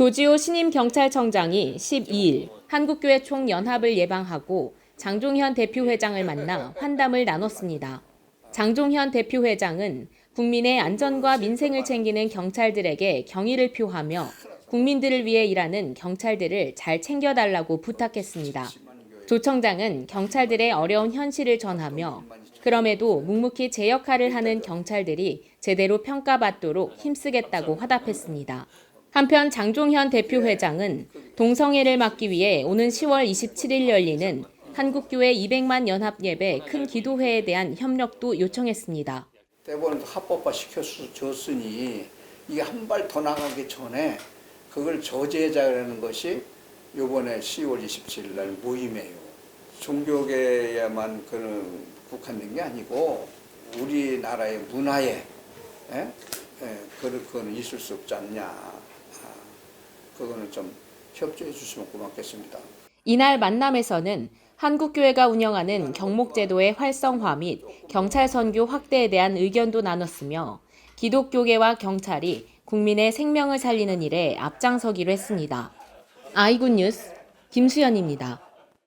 조지호 신임 경찰청장이 12일 한국교회 총연합을 예방하고 장종현 대표회장을 만나 환담을 나눴습니다. 장종현 대표회장은 국민의 안전과 민생을 챙기는 경찰들에게 경의를 표하며 국민들을 위해 일하는 경찰들을 잘 챙겨달라고 부탁했습니다. 조 청장은 경찰들의 어려운 현실을 전하며 그럼에도 묵묵히 제 역할을 하는 경찰들이 제대로 평가받도록 힘쓰겠다고 화답했습니다. 한편 장종현 대표 회장은 동성애를 막기 위해 오는 10월 27일 열리는 한국교회 200만 연합 예배 큰 기도회에 대한 협력도 요청했습니다. 대법원 합법화 시켜줬으니 이게 한 발 더 나가기 전에 그걸 저지하자는 것이 요번에 10월 27일 날 모임이에요. 종교계에만 그는 국한된 게 아니고 우리나라의 문화에 예? 예, 그런 그거는 있을 수 없지 않냐. 아, 그거는 좀 협조해 주시면 고맙겠습니다. 이날 만남에서는 한국교회가 운영하는 경목제도의 활성화 및 경찰 선교 확대에 대한 의견도 나눴으며 기독교계와 경찰이 국민의 생명을 살리는 일에 앞장서기로 했습니다. 아이군 뉴스 김수연입니다.